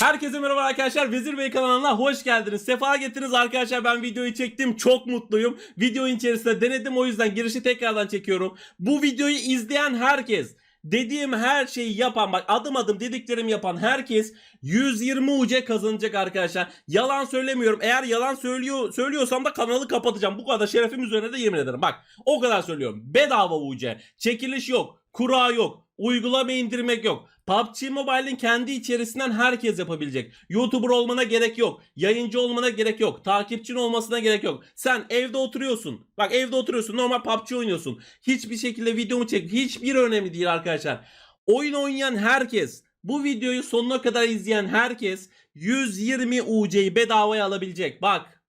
Herkese merhaba arkadaşlar. Vezir Bey kanalına hoş geldiniz. Sefa getirdiniz arkadaşlar. Ben videoyu çektim. Çok mutluyum. Video içerisinde denedim. O yüzden girişi tekrardan çekiyorum. Bu videoyu izleyen herkes dediğim her şeyi yapan bak adım adım dediklerimi yapan herkes 120 UC kazanacak arkadaşlar. Yalan söylemiyorum. Eğer yalan söylüyor söylüyorsam da kanalı kapatacağım. Bu kadar şerefim üzerine de yemin ederim. Bak o kadar söylüyorum. Bedava UC. Çekiliş yok. Kura yok. Uygulama indirmek yok. PUBG Mobile'in kendi içerisinden herkes yapabilecek. YouTuber olmana gerek yok. Yayıncı olmana gerek yok. Takipçin olmasına gerek yok. Sen evde oturuyorsun. Bak evde oturuyorsun. Normal PUBG oynuyorsun. Hiçbir şekilde videomu çek. Hiçbir önemli değil arkadaşlar. Oyun oynayan herkes, bu videoyu sonuna kadar izleyen herkes 120 UC'yi bedavaya alabilecek. Bak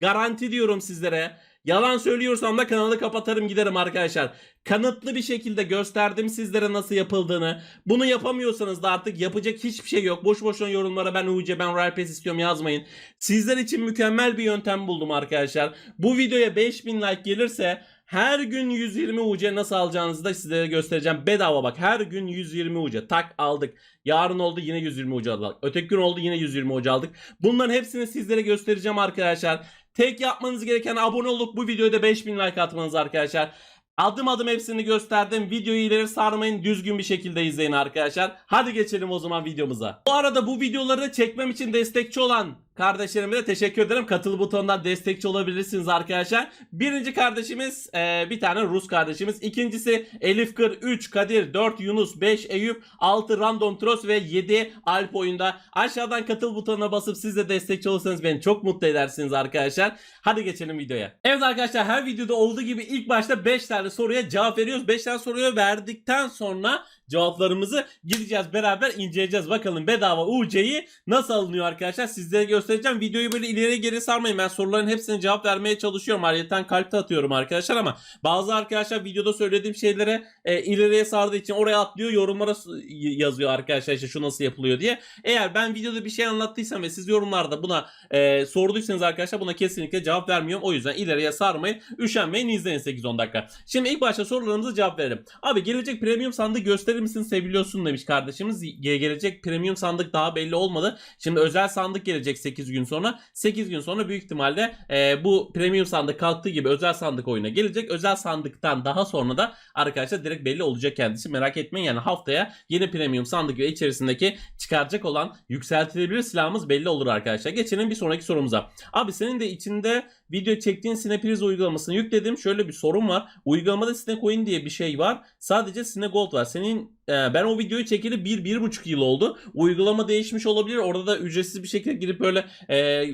garanti diyorum sizlere. Yalan söylüyorsam da kanalı kapatarım giderim arkadaşlar. Kanıtlı bir şekilde gösterdim sizlere nasıl yapıldığını. Bunu yapamıyorsanız da artık yapacak hiçbir şey yok. Boş boşuna yorumlara ben UC ben Royal istiyorum yazmayın. Sizler için mükemmel bir yöntem buldum arkadaşlar. Bu videoya 5000 like gelirse her gün 120 UC nasıl alacağınızı da sizlere göstereceğim. Bedava bak her gün 120 UC. Tak aldık. Yarın oldu yine 120 UC aldık. Öteki gün oldu yine 120 UC aldık. Bunların hepsini sizlere göstereceğim arkadaşlar. Tek yapmanız gereken abone olup bu videoya da 5000 like atmanız arkadaşlar. Adım adım hepsini gösterdim. Videoyu ileri sarmayın. Düzgün bir şekilde izleyin arkadaşlar. Hadi geçelim o zaman videomuza. Bu arada bu videoları çekmem için destekçi olan kardeşlerime de teşekkür ederim. Katıl butonundan destekçi olabilirsiniz arkadaşlar. Birinci kardeşimiz e, bir tane Rus kardeşimiz. İkincisi Elif Kır 3 Kadir 4 Yunus 5 Eyüp 6 Random Tros ve 7 Alp oyunda. Aşağıdan katıl butonuna basıp siz de destekçi olursanız beni çok mutlu edersiniz arkadaşlar. Hadi geçelim videoya. Evet arkadaşlar her videoda olduğu gibi ilk başta 5 tane soruya cevap veriyoruz. 5 tane soruya verdikten sonra cevaplarımızı gideceğiz beraber inceleyeceğiz. Bakalım bedava UC'yi nasıl alınıyor arkadaşlar sizlere göstereceğim. Videoyu böyle ileri geri sarmayın. Ben soruların hepsine cevap vermeye çalışıyorum. Ayrıca kalpte atıyorum arkadaşlar ama bazı arkadaşlar videoda söylediğim şeylere e, ileriye sardığı için oraya atlıyor. Yorumlara yazıyor arkadaşlar işte şu nasıl yapılıyor diye. Eğer ben videoda bir şey anlattıysam ve siz yorumlarda buna e, sorduysanız arkadaşlar buna kesinlikle cevap vermiyorum. O yüzden ileriye sarmayın. Üşenmeyin izleyin 8-10 dakika. Şimdi ilk başta sorularımıza cevap verelim. Abi gelecek premium sandığı gösterir misin seviliyorsun demiş kardeşimiz. Ge- Gelecek premium sandık daha belli olmadı. Şimdi özel sandık gelecek 8 gün sonra. 8 gün sonra büyük ihtimalle e, bu premium sandık kalktığı gibi özel sandık oyuna gelecek. Özel sandıktan daha sonra da arkadaşlar direkt belli olacak kendisi. Merak etmeyin yani haftaya yeni premium sandık ve içerisindeki çıkaracak olan yükseltilebilir silahımız belli olur arkadaşlar. Geçelim bir sonraki sorumuza. Abi senin de içinde video çektiğin Cinepriz uygulamasını yükledim. Şöyle bir sorun var. Uygulamada Cinecoin diye bir şey var. Sadece Cinegold var. Senin e, ben o videoyu çekeli 1-1,5 yıl oldu. Uygulama değişmiş olabilir. Orada da ücretsiz bir şekilde girip böyle e,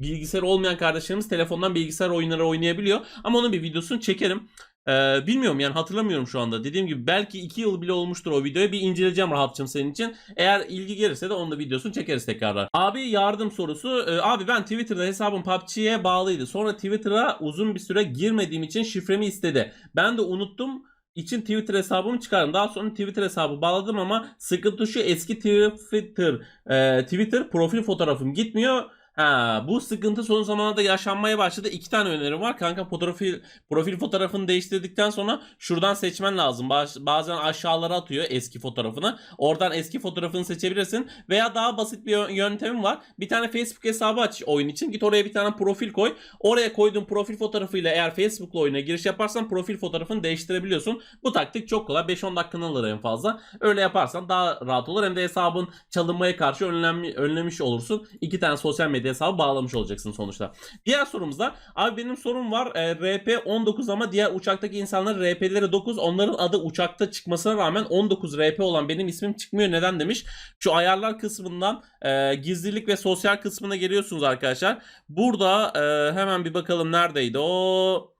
bilgisayar olmayan kardeşlerimiz telefondan bilgisayar oyunları oynayabiliyor. Ama onun bir videosunu çekerim. Ee, bilmiyorum yani hatırlamıyorum şu anda. Dediğim gibi belki 2 yıl bile olmuştur o videoyu. Bir inceleyeceğim rahatçım senin için. Eğer ilgi gelirse de onun da videosunu çekeriz tekrardan. Abi yardım sorusu. Ee, abi ben Twitter'da hesabım PUBG'ye bağlıydı. Sonra Twitter'a uzun bir süre girmediğim için şifremi istedi. Ben de unuttum için Twitter hesabımı çıkardım. Daha sonra Twitter hesabı bağladım ama sıkıntı şu eski Twitter e, Twitter profil fotoğrafım gitmiyor. Ha, bu sıkıntı son zamanlarda yaşanmaya başladı. İki tane önerim var. Kanka profil profil fotoğrafını değiştirdikten sonra şuradan seçmen lazım. Baz- Bazen aşağılara atıyor eski fotoğrafını. Oradan eski fotoğrafını seçebilirsin. Veya daha basit bir yö- yöntemim var. Bir tane Facebook hesabı aç oyun için. Git oraya bir tane profil koy. Oraya koyduğun profil fotoğrafıyla eğer Facebook'la oyuna giriş yaparsan profil fotoğrafını değiştirebiliyorsun. Bu taktik çok kolay. 5-10 dakikanı alır en fazla. Öyle yaparsan daha rahat olur. Hem de hesabın çalınmaya karşı önlem, önlemiş olursun. İki tane sosyal medya hesabı bağlamış olacaksın sonuçta. Diğer sorumuzda abi benim sorum var. E, RP 19 ama diğer uçaktaki insanların RP'leri 9. Onların adı uçakta çıkmasına rağmen 19 RP olan benim ismim çıkmıyor. Neden demiş. Şu ayarlar kısmından e, gizlilik ve sosyal kısmına geliyorsunuz arkadaşlar. Burada e, hemen bir bakalım neredeydi o.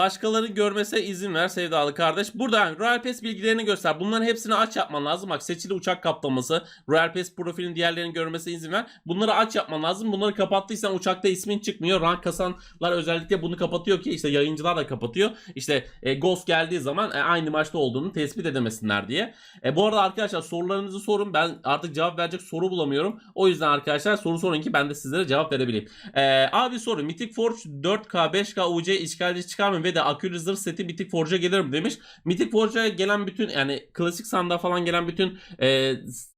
Başkaları görmese izin ver sevdalı kardeş. Burada Royal Pass bilgilerini göster. Bunların hepsini aç yapman lazım. Bak seçili uçak kaplaması, Royal Pass profilin diğerlerini görmesine izin ver. Bunları aç yapman lazım. Bunları kapattıysan uçakta ismin çıkmıyor. Rank kasanlar özellikle bunu kapatıyor ki işte yayıncılar da kapatıyor. İşte e, Ghost geldiği zaman e, aynı maçta olduğunu tespit edemesinler diye. E, bu arada arkadaşlar sorularınızı sorun. Ben artık cevap verecek soru bulamıyorum. O yüzden arkadaşlar soru sorun ki ben de sizlere cevap verebileyim. E, abi soru Mythic Forge 4K 5K UC işgalci çıkar mı ve de akülü zırh seti Mythic Forge'a gelir mi demiş. Mythic Forge'a gelen bütün yani klasik sandığa falan gelen bütün e,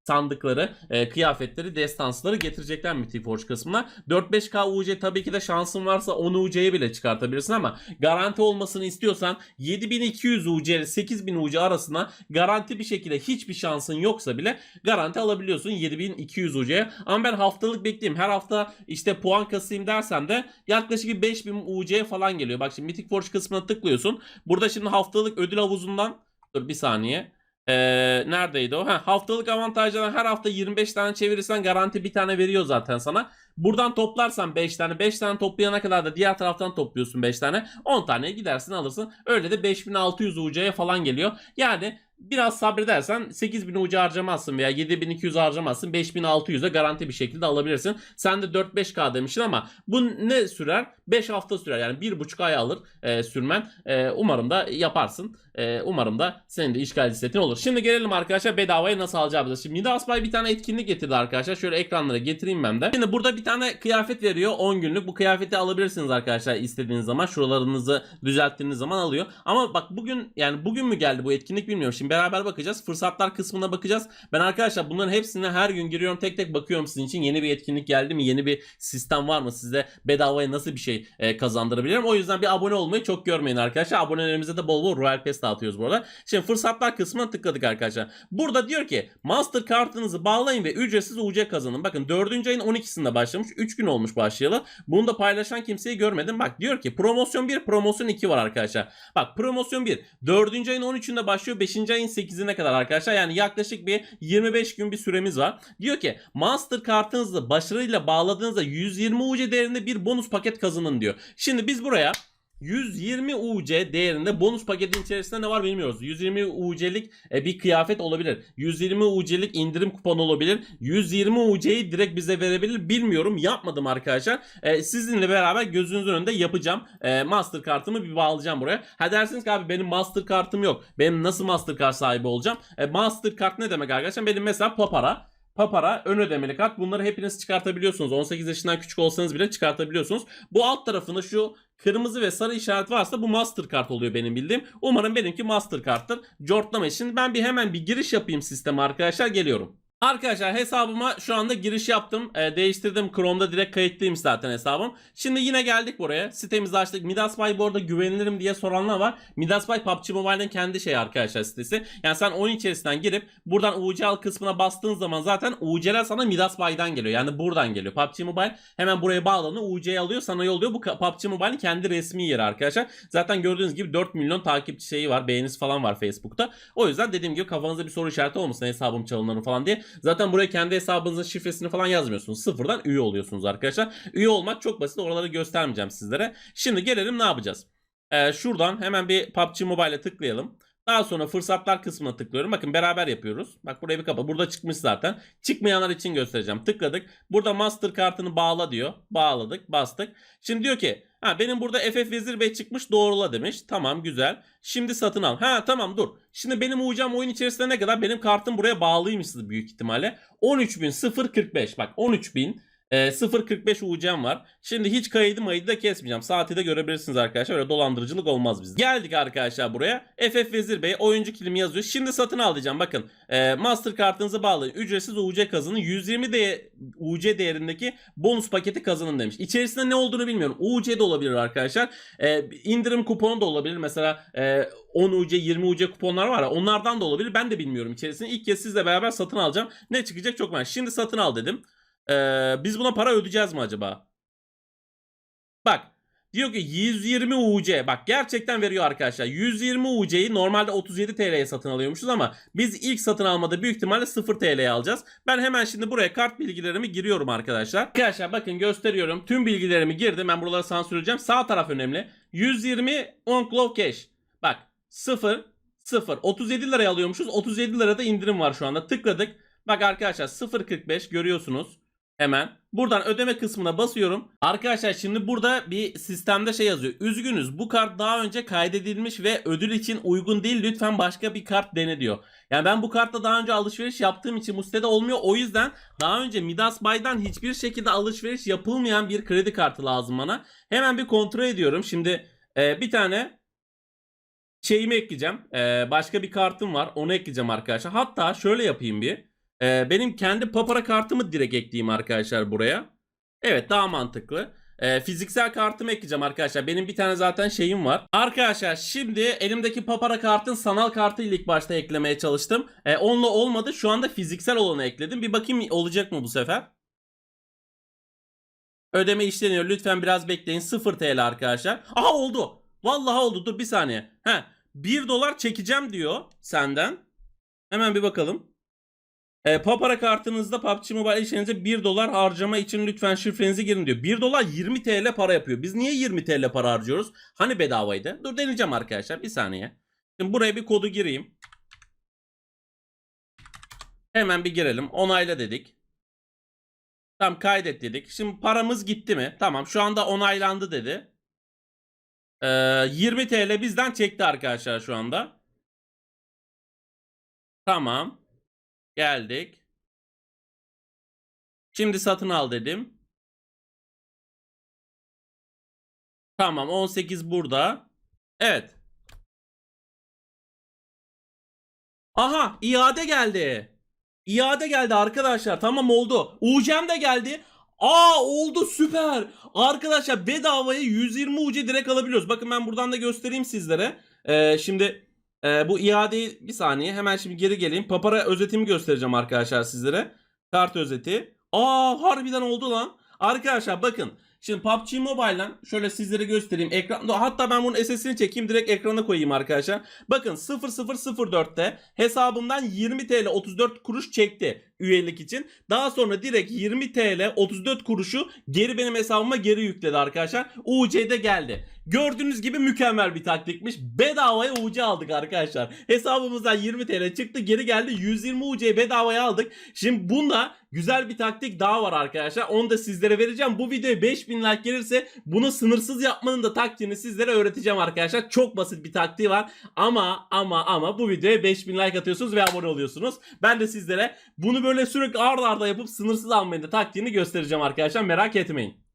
sandıkları, e, kıyafetleri, destansları getirecekler Mythic Forge kısmına. 4-5K UC tabii ki de şansın varsa 10 UC'ye bile çıkartabilirsin ama garanti olmasını istiyorsan 7200 UC ile 8000 UC arasına garanti bir şekilde hiçbir şansın yoksa bile garanti alabiliyorsun 7200 UC'ye. Ama ben haftalık bekleyeyim. Her hafta işte puan kasayım dersen de yaklaşık bir 5000 UC falan geliyor. Bak şimdi Mythic Forge kısmına tıklıyorsun. Burada şimdi haftalık ödül havuzundan dur bir saniye. Ee, neredeydi o? Ha, haftalık avantajlardan her hafta 25 tane çevirirsen garanti bir tane veriyor zaten sana. Buradan toplarsan 5 tane 5 tane toplayana kadar da diğer taraftan topluyorsun 5 tane 10 taneye gidersin alırsın. Öyle de 5600 UC'ye falan geliyor. Yani biraz sabredersen 8000 UC harcamazsın veya 7200 harcamazsın 5600'e garanti bir şekilde alabilirsin. Sen de 4-5K demiştin ama bu ne sürer? 5 hafta sürer yani 1,5 ay alır e, sürmen. E, umarım da yaparsın. E, umarım da senin de işgalci setin olur. Şimdi gelelim arkadaşlar bedavaya nasıl alacağımıza. Şimdi Midas Bay bir tane etkinlik getirdi arkadaşlar. Şöyle ekranlara getireyim ben de. Şimdi burada bir tane kıyafet veriyor 10 günlük. Bu kıyafeti alabilirsiniz arkadaşlar istediğiniz zaman. Şuralarınızı düzelttiğiniz zaman alıyor. Ama bak bugün yani bugün mü geldi bu etkinlik bilmiyorum. Şimdi beraber bakacağız. Fırsatlar kısmına bakacağız. Ben arkadaşlar bunların hepsine her gün giriyorum. Tek tek bakıyorum sizin için. Yeni bir etkinlik geldi mi? Yeni bir sistem var mı? Size bedavaya nasıl bir şey e, kazandırabilirim? O yüzden bir abone olmayı çok görmeyin arkadaşlar. Abonelerimize de bol bol Royal Pass dağıtıyoruz bu arada. Şimdi fırsatlar kısmına tıkladık arkadaşlar. Burada diyor ki Master kartınızı bağlayın ve ücretsiz UC kazanın. Bakın 4. ayın 12'sinde başlamış. 3 gün olmuş başlayalı. Bunu da paylaşan kimseyi görmedim. Bak diyor ki promosyon 1, promosyon 2 var arkadaşlar. Bak promosyon 1 4. ayın 13'ünde başlıyor. 5. ayın 8'ine kadar arkadaşlar. Yani yaklaşık bir 25 gün bir süremiz var. Diyor ki Master kartınızı başarıyla bağladığınızda 120 UC değerinde bir bonus paket kazanın diyor. Şimdi biz buraya 120 UC değerinde bonus paketin içerisinde ne var bilmiyoruz. 120 UC'lik e, bir kıyafet olabilir. 120 UC'lik indirim kuponu olabilir. 120 UC'yi direkt bize verebilir. Bilmiyorum. Yapmadım arkadaşlar. E, sizinle beraber gözünüzün önünde yapacağım. E, master kartımı bir bağlayacağım buraya. Ha dersiniz ki abi benim master kartım yok. Benim nasıl master kart sahibi olacağım? Master kart ne demek arkadaşlar? Benim mesela Papara Papara ön ödemeli kart bunları hepiniz çıkartabiliyorsunuz. 18 yaşından küçük olsanız bile çıkartabiliyorsunuz. Bu alt tarafında şu kırmızı ve sarı işaret varsa bu Mastercard oluyor benim bildiğim. Umarım benimki Mastercard'tır. Jortlama için ben bir hemen bir giriş yapayım sisteme arkadaşlar geliyorum. Arkadaşlar hesabıma şu anda giriş yaptım. Ee, değiştirdim. Chrome'da direkt kayıtlıyım zaten hesabım. Şimdi yine geldik buraya. Sitemizi açtık. Midas Buy bu arada güvenilirim diye soranlar var. Midas Buy PUBG Mobile'ın kendi şeyi arkadaşlar sitesi. Yani sen oyun içerisinden girip buradan UC al kısmına bastığın zaman zaten UC'ler sana Midas Buy'dan geliyor. Yani buradan geliyor. PUBG Mobile hemen buraya bağlanıyor. UC'yi alıyor sana yolluyor. Bu PUBG Mobile'in kendi resmi yeri arkadaşlar. Zaten gördüğünüz gibi 4 milyon takipçi şeyi var. Beğenisi falan var Facebook'ta. O yüzden dediğim gibi kafanızda bir soru işareti olmasın hesabım çalınır falan diye. Zaten buraya kendi hesabınızın şifresini falan yazmıyorsunuz. Sıfırdan üye oluyorsunuz arkadaşlar. Üye olmak çok basit. Oraları göstermeyeceğim sizlere. Şimdi gelelim ne yapacağız? Ee, şuradan hemen bir PUBG Mobile'e tıklayalım. Daha sonra fırsatlar kısmına tıklıyorum. Bakın beraber yapıyoruz. Bak burayı bir kapa. Burada çıkmış zaten. Çıkmayanlar için göstereceğim. Tıkladık. Burada master kartını bağla diyor. Bağladık. Bastık. Şimdi diyor ki ha benim burada FF Vezir Bey çıkmış doğrula demiş. Tamam güzel. Şimdi satın al. Ha tamam dur. Şimdi benim ucam oyun içerisinde ne kadar? Benim kartım buraya bağlıymıştı büyük ihtimalle. 13.045. Bak 13.000 e, 0.45 UC'm var. Şimdi hiç kaydı maydı da kesmeyeceğim. Saati de görebilirsiniz arkadaşlar. Öyle dolandırıcılık olmaz bizde. Geldik arkadaşlar buraya. FF Vezir Bey oyuncu kilimi yazıyor. Şimdi satın al diyeceğim. Bakın e, master kartınızı bağlayın. Ücretsiz UC kazanın. 120 de UC değerindeki bonus paketi kazanın demiş. İçerisinde ne olduğunu bilmiyorum. UC de olabilir arkadaşlar. E, indirim kuponu da olabilir. Mesela e, 10 UC 20 UC kuponlar var ya onlardan da olabilir. Ben de bilmiyorum içerisinde. İlk kez sizle beraber satın alacağım. Ne çıkacak çok merak. Şimdi satın al dedim. Ee, biz buna para ödeyeceğiz mi acaba? Bak diyor ki 120 UC bak gerçekten veriyor arkadaşlar 120 UC'yi normalde 37 TL'ye satın alıyormuşuz ama biz ilk satın almada büyük ihtimalle 0 TL'ye alacağız. Ben hemen şimdi buraya kart bilgilerimi giriyorum arkadaşlar. Arkadaşlar bakın gösteriyorum tüm bilgilerimi girdim ben buraları sansürleyeceğim sağ taraf önemli 120 on glove cash bak 0 0 37 liraya alıyormuşuz 37 lirada indirim var şu anda tıkladık. Bak arkadaşlar 0.45 görüyorsunuz. Hemen buradan ödeme kısmına basıyorum. Arkadaşlar şimdi burada bir sistemde şey yazıyor. Üzgünüz bu kart daha önce kaydedilmiş ve ödül için uygun değil. Lütfen başka bir kart dene diyor. Yani ben bu kartla daha önce alışveriş yaptığım için bu olmuyor. O yüzden daha önce Midas Bay'dan hiçbir şekilde alışveriş yapılmayan bir kredi kartı lazım bana. Hemen bir kontrol ediyorum. Şimdi e, bir tane şeyimi ekleyeceğim. E, başka bir kartım var. Onu ekleyeceğim arkadaşlar. Hatta şöyle yapayım bir. Ee, benim kendi papara kartımı direkt ekleyeyim arkadaşlar buraya. Evet daha mantıklı. Ee, fiziksel kartımı ekleyeceğim arkadaşlar. Benim bir tane zaten şeyim var. Arkadaşlar şimdi elimdeki papara kartın sanal kartı ilk başta eklemeye çalıştım. Ee, onunla olmadı. Şu anda fiziksel olanı ekledim. Bir bakayım olacak mı bu sefer? Ödeme işleniyor. Lütfen biraz bekleyin. 0 TL arkadaşlar. Aha oldu. Vallahi oldu. Dur bir saniye. He. 1 dolar çekeceğim diyor senden. Hemen bir bakalım. E, Papara kartınızda PUBG Mobile işlerinize 1 dolar harcama için lütfen şifrenizi girin diyor. 1 dolar 20 TL para yapıyor. Biz niye 20 TL para harcıyoruz? Hani bedavaydı? Dur deneyeceğim arkadaşlar. Bir saniye. Şimdi buraya bir kodu gireyim. Hemen bir girelim. Onayla dedik. Tamam kaydet dedik. Şimdi paramız gitti mi? Tamam şu anda onaylandı dedi. Ee, 20 TL bizden çekti arkadaşlar şu anda. Tamam. Geldik. Şimdi satın al dedim. Tamam 18 burada. Evet. Aha iade geldi. İade geldi arkadaşlar. Tamam oldu. UC'm de geldi. Aa oldu süper. Arkadaşlar bedavaya 120 UC direkt alabiliyoruz. Bakın ben buradan da göstereyim sizlere. Ee, şimdi e, bu iadeyi bir saniye hemen şimdi geri geleyim. Papara özetimi göstereceğim arkadaşlar sizlere. Kart özeti. Aa harbiden oldu lan. Arkadaşlar bakın. Şimdi PUBG Mobile'dan şöyle sizlere göstereyim. Ekranda hatta ben bunun SS'ini çekeyim direkt ekrana koyayım arkadaşlar. Bakın 0004'te hesabımdan 20 TL 34 kuruş çekti üyelik için. Daha sonra direkt 20 TL 34 kuruşu geri benim hesabıma geri yükledi arkadaşlar. UC'de geldi. Gördüğünüz gibi mükemmel bir taktikmiş. Bedavaya UC aldık arkadaşlar. Hesabımızdan 20 TL çıktı geri geldi 120 UC bedavaya aldık. Şimdi bunda güzel bir taktik daha var arkadaşlar. Onu da sizlere vereceğim. Bu videoya 5000 like gelirse bunu sınırsız yapmanın da taktiğini sizlere öğreteceğim arkadaşlar. Çok basit bir taktiği var. Ama ama ama bu videoya 5000 like atıyorsunuz ve abone oluyorsunuz. Ben de sizlere bunu böyle sürekli arda arda yapıp sınırsız almayın da taktiğini göstereceğim arkadaşlar. Merak etmeyin.